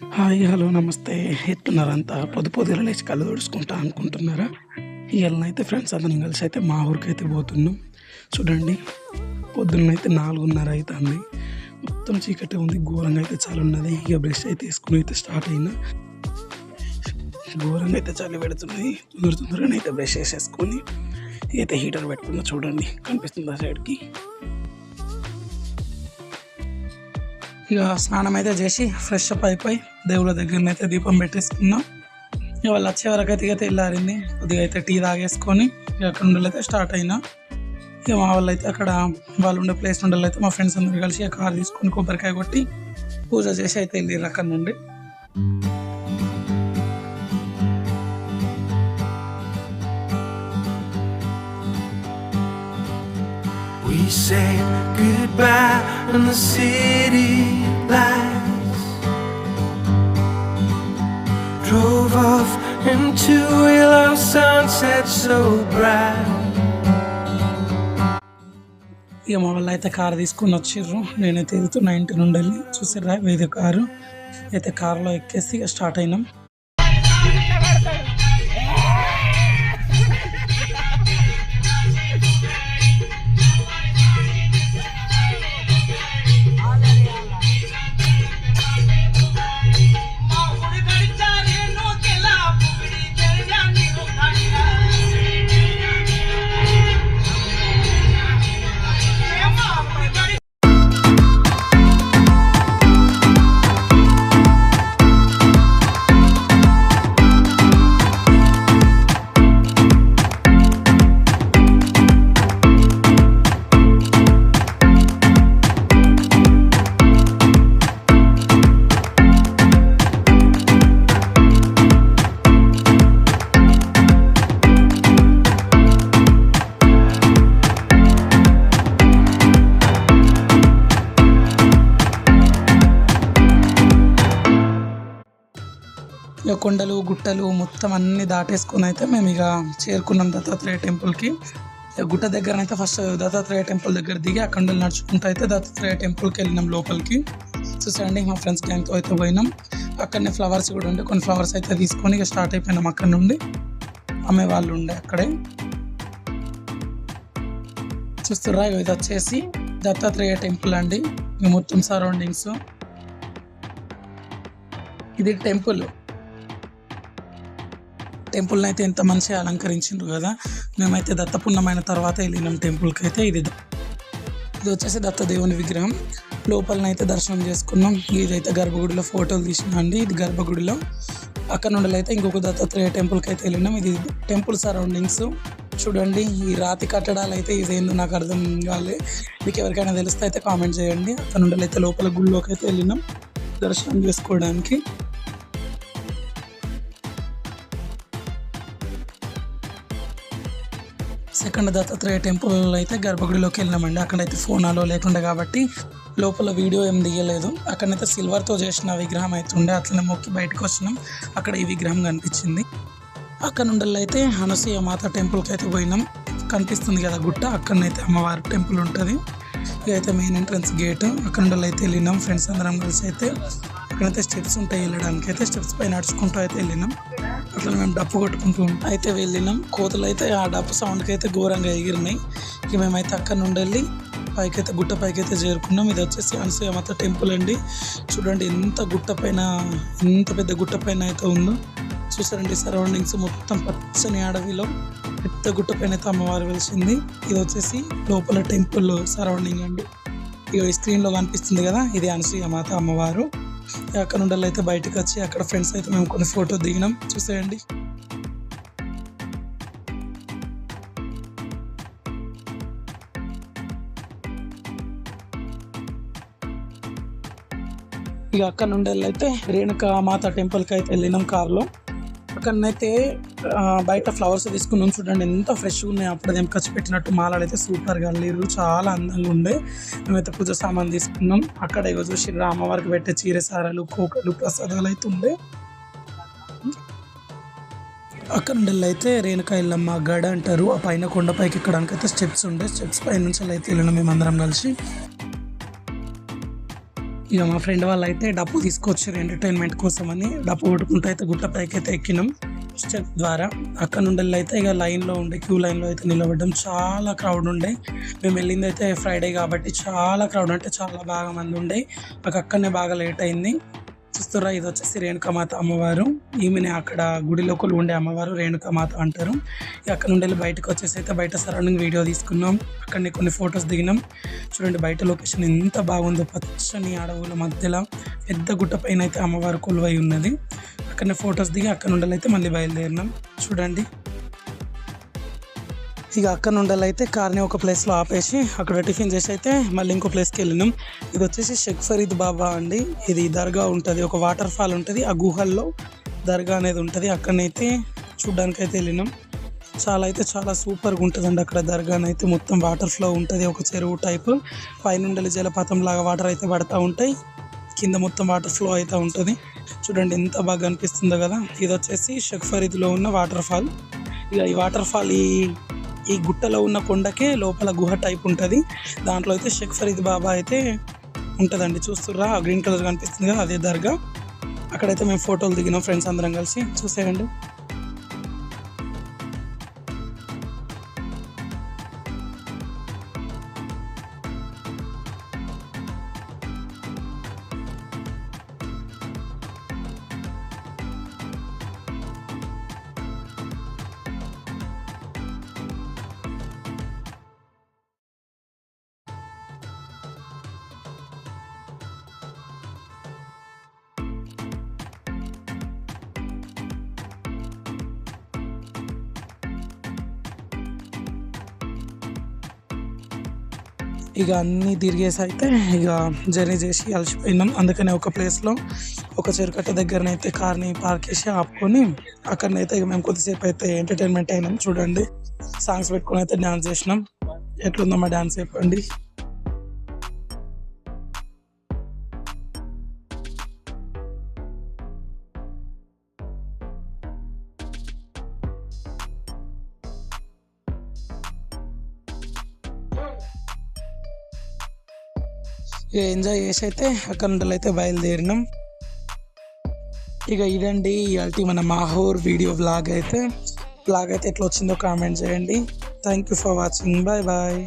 Hi hello నమస్తే. ఎత్తున్నారంతా పొద్దు పొద్దుగా లేచి కళ్ళు తుడుచుకుంటా అనుకుంటున్నారా? ఇవాళనైతే ఫ్రెండ్స్ అందరం కలిసి అయితే మా ఊరికి అయితే పోతున్నాం. చూడండి పొద్దున్నైతే నాలుగున్నర అవుతుంది మొత్తం చీకటి ఉంది ఘోరంగా అయితే చాలా ఉన్నది ఇక బ్రష్ అయితే వేసుకుని అయితే స్టార్ట్ అయినా. ఘోరంగా అయితే చలి పెడుతుంది. తొందర తొందరగా అయితే బ్రష్ వేసేసుకొని అయితే హీటర్ పెట్టుకున్నా చూడండి. కనిపిస్తుంది ఆ సైడ్కి ఇక స్నానం అయితే చేసి ఫ్రెష్ అప్ అయిపోయి దేవుళ్ళ దగ్గర అయితే దీపం పెట్టేసుకున్నాం. ఇక వాళ్ళు వచ్చే వరకు అయితే ఇక తెల్లారింది. కొద్దిగా అయితే టీ తాగేసుకొని ఇక అక్కడ నుండి అయితే స్టార్ట్ అయినా. ఇక మా వాళ్ళు అయితే అక్కడ వాళ్ళు ఉండే ప్లేస్ నుండి అయితే మా ఫ్రెండ్స్ అందరూ కలిసి ఆ కార్ తీసుకొని కొబ్బరికాయ కొట్టి పూజ చేసి అయితే వెళ్ళి అక్కడ నుండి. We say goodbye in the city into a lost sunset so bright. ఇక మా వాళ్ళు అయితే కారు తీసుకొని వచ్చిర్రు. నేనైతే ఎదుగుతున్నా ఇంటి నుండి వెళ్ళి. చూసిర్రా ఇది కారు. అయితే కారులో ఎక్కేసి స్టార్ట్ అయినాం. ఇక కొండలు గుట్టలు మొత్తం అన్ని దాటేసుకొని అయితే మేము ఇక చేరుకున్నాం దత్తాత్రేయ టెంపుల్కి. గుట్ట దగ్గర అయితే ఫస్ట్ దత్తాత్రేయ టెంపుల్ దగ్గర దిగి అక్కడ నడుచుకుంటూ అయితే దత్తాత్రేయ టెంపుల్కి వెళ్ళినాం లోపలికి. చూసండి మా ఫ్రెండ్స్ గ్యాంగ్తో అయితే పోయినాం. అక్కడనే ఫ్లవర్స్ కూడా ఉండే కొన్ని ఫ్లవర్స్ అయితే తీసుకొని ఇక స్టార్ట్ అయిపోయినాం అక్కడ నుండి. అమ్మే వాళ్ళు ఉండే అక్కడే. చూస్తుర్రా ఇది వచ్చేసి దత్తాత్రేయ టెంపుల్ అండి. మొత్తం సరౌండింగ్స్. ఇది టెంపుల్. టెంపుల్ని అయితే ఎంత మంచిగా అలంకరించిండ్రు కదా. మేమైతే దత్తపుణ్యమైన తర్వాత వెళ్ళినాం టెంపుల్కి అయితే ఇది ఇది వచ్చేసి దత్త దేవుని విగ్రహం. లోపలనైతే దర్శనం చేసుకున్నాం. ఇదైతే గర్భగుడిలో ఫోటోలు తీసినండి. ఇది గర్భగుడిలో. అక్కడ నుండి అయితే ఇంకొక దత్తాత్రేయ టెంపుల్కి అయితే వెళ్ళినాం. ఇది టెంపుల్ సరౌండింగ్స్. చూడండి ఈ రాతి కట్టడాలు అయితే ఇదేందో నాకు అర్థం కాలే. మీకు ఎవరికైనా తెలిస్తే అయితే కామెంట్ చేయండి. అక్కడ నుండి అయితే లోపల గుడిలోకి అయితే వెళ్ళినాం. దర్శనం చేసుకోవడానికి. సెకండ్ దత్తాత్రేయ టెంపుల్ అయితే గర్భగుడిలోకి వెళ్ళినామండి. అక్కడైతే ఫోన్ అలో లేకుండా కాబట్టి లోపల వీడియో ఏం తీయలేదు అక్కడైతే సిల్వర్తో చేసిన విగ్రహం అయితే ఉండే. అట్లనే మొక్కి బయటకు వచ్చినాం. అక్కడ ఈ విగ్రహం కనిపించింది. అక్కడ నుండి అయితే అనసూయ మాత టెంపుల్కి అయితే పోయినాం. కనిపిస్తుంది కదా గుట్ట. అక్కడనైతే అమ్మవారి టెంపుల్ ఉంటుంది. ఇదైతే మెయిన్ ఎంట్రన్స్ గేట్ అక్కడ నుండి అయితే వెళ్ళినాం. ఫ్రెండ్స్ అందరం కలిసి అయితే అక్కడైతే స్టెప్స్ ఉంటాయి వెళ్ళడానికి అయితే స్టెప్స్ పై నడుచుకుంటూ అయితే వెళ్ళినాం. అట్లా మేము డప్పు కొట్టుకుంటూ అయితే వెళ్ళినాం. కోతలు అయితే ఆ డప్పు సౌండ్కి అయితే ఘోరంగా ఎగిరినాయి. ఇక మేమైతే అక్కడ నుండి వెళ్ళి పైకైతే గుట్ట పైకి అయితే చేరుకున్నాం. ఇది వచ్చేసి అనసూయ మాత టెంపుల్ అండి. చూడండి ఎంత గుట్ట పైన ఎంత పెద్ద గుట్ట పైన అయితే ఉందో. చూసారండి సరౌండింగ్స్ మొత్తం పచ్చని అడవిలో పెద్ద గుట్ట పైన అయితే అమ్మవారు వెలిసింది. ఇది వచ్చేసి లోపల టెంపుల్ సరౌండింగ్ అండి. ఇక స్క్రీన్లో స్క్రీన్లో కనిపిస్తుంది కదా ఇది అనసూయ మాత అమ్మవారు. అక్కడ నుండి అయితే బయటకు వచ్చి అక్కడ ఫ్రెండ్స్ అయితే మేము కొన్ని ఫోటో దిగినాం. చూసేయండి. ఇక అక్కడ నుండి అయితే రేణుకా మాత టెంపుల్కి అయితే వెళ్ళినాం కార్లో అక్కడనైతే బయట ఫ్లవర్స్ తీసుకున్నాం చూడండి ఎంత ఫ్రెష్గా ఉన్నాయి. అప్పుడు ఏం ఖర్చు పెట్టినట్టు మాలలు అయితే సూపర్గా లేరు చాలా అందంగా ఉండే. మేమైతే పూజ సామాన్ తీసుకున్నాం. అక్కడ ఇగో చూసి అమ్మవారికి పెట్టే చీరసారాలు కోకలు ప్రసాదాలు అయితే ఉండే. అక్కడ అయితే రేణుక ఇల్లమ్మ గడ అంటారు. ఆ పైన కొండపైకి ఎక్కడానికి అయితే స్టెప్స్ ఉండే. స్టెప్స్ పై నుంచి అయితే వెళ్ళినాం మేమందరం కలిసి. ఇక మా ఫ్రెండ్ వాళ్ళు అయితే డప్పు తీసుకొచ్చారు ఎంటర్టైన్మెంట్ కోసం అని డప్పు కొట్టుకుంటూ అయితే గుట్ట పైకి అయితే ఎక్కినాం. స్టెప్ ద్వారా. అక్కడ నుండి అయితే ఇక లైన్లో ఉండే క్యూ లైన్లో అయితే నిలబడ్డం. చాలా క్రౌడ్ ఉండే. మేము వెళ్ళింది అయితే ఫ్రైడే కాబట్టి చాలా క్రౌడ్ అంటే చాలా బాగా మంది ఉండే. మాకు అక్కడనే బాగా లేట్ అయింది. చూస్తారా ఇది వచ్చేసి రేణుకామాత అమ్మవారు. ఈమెనే అక్కడ గుడి లోకల్ ఉండే అమ్మవారు రేణుకామాత అంటారు. అక్కడ నుండి వెళ్ళి బయటకు వచ్చేసి అయితే బయట సరౌండింగ్ వీడియో తీసుకున్నాం. అక్కడనే కొన్ని ఫొటోస్ దిగినాం. చూడండి బయట లొకేషన్ ఎంత బాగుందో. పచ్చని అడవుల మధ్యలో పెద్ద గుట్ట పైన అయితే అమ్మవారు కొలువై ఉన్నది. అక్కడనే ఫొటోస్ దిగి అక్కడ నుండి అయితే మళ్ళీ బయలుదేరినాం. చూడండి. ఇక అక్కడ నుండి అయితే కార్ని ఒక ప్లేస్లో ఆపేసి అక్కడ టిఫిన్ చేసి అయితే మళ్ళీ ఇంకో ప్లేస్కి వెళ్ళినాం. ఇది వచ్చేసి షేక్ ఫరీద్ బాబా అండి. ఇది దర్గా ఉంటుంది. ఒక వాటర్ ఫాల్ ఉంటుంది. ఆ గుహల్లో దర్గా అనేది ఉంటుంది. అక్కడనైతే చూడ్డానికి అయితే వెళ్ళినాం. చాలా అయితే చాలా సూపర్గా ఉంటుందండి అక్కడ దర్గానైతే. అయితే మొత్తం వాటర్ ఫ్లో ఉంటుంది. ఒక చెరువు టైప్. పైనుండి జలపాతం లాగా వాటర్ అయితే పడతా ఉంటాయి. కింద మొత్తం వాటర్ ఫ్లో అయితే ఉంటుంది. చూడండి ఎంత బాగా అనిపిస్తుందో కదా. ఇది వచ్చేసి షేక్ ఫరీద్లో ఉన్న వాటర్ ఫాల్. ఇక ఈ వాటర్ ఫాల్ ఈ ఈ గుట్టలో ఉన్న కొండకే లోపల గుహ టైప్ ఉంటుంది. దాంట్లో అయితే షేక్ ఫరీద్ బాబా అయితే ఉంటుందండి. చూస్తుర్రా? గ్రీన్ కలర్ కనిపిస్తుంది కదా అదే దర్గా. అక్కడైతే మేము ఫోటోలు దిగినాం ఫ్రెండ్స్ అందరం కలిసి. చూసేయండి. ఇక అన్నీ తిరిగేసి అయితే ఇక జర్నీ చేసి అలసిపోయినాం. అందుకనే ఒక ప్లేస్లో ఒక చెరుకట్ట దగ్గరనైతే కార్ని పార్క్ చేసి ఆపుకొని అక్కడనైతే ఇక మేము కొద్దిసేపు అయితే ఎంటర్టైన్మెంట్ అయినాం. చూడండి సాంగ్స్ పెట్టుకొని అయితే డ్యాన్స్ చేసినాం. ఎట్లుందమ్మా డ్యాన్స్ చెప్పండి? ఇక ఎంజాయ్ చేసి అయితే అక్కడ నుండి అయితే బయలుదేరినాం. ఇక ఇదండి ఇవాళ మన మాహోర్ వీడియో వ్లాగ్ అయితే. వ్లాగ్ అయితే ఎట్లా వచ్చిందో కామెంట్ చేయండి. Thank you for watching bye bye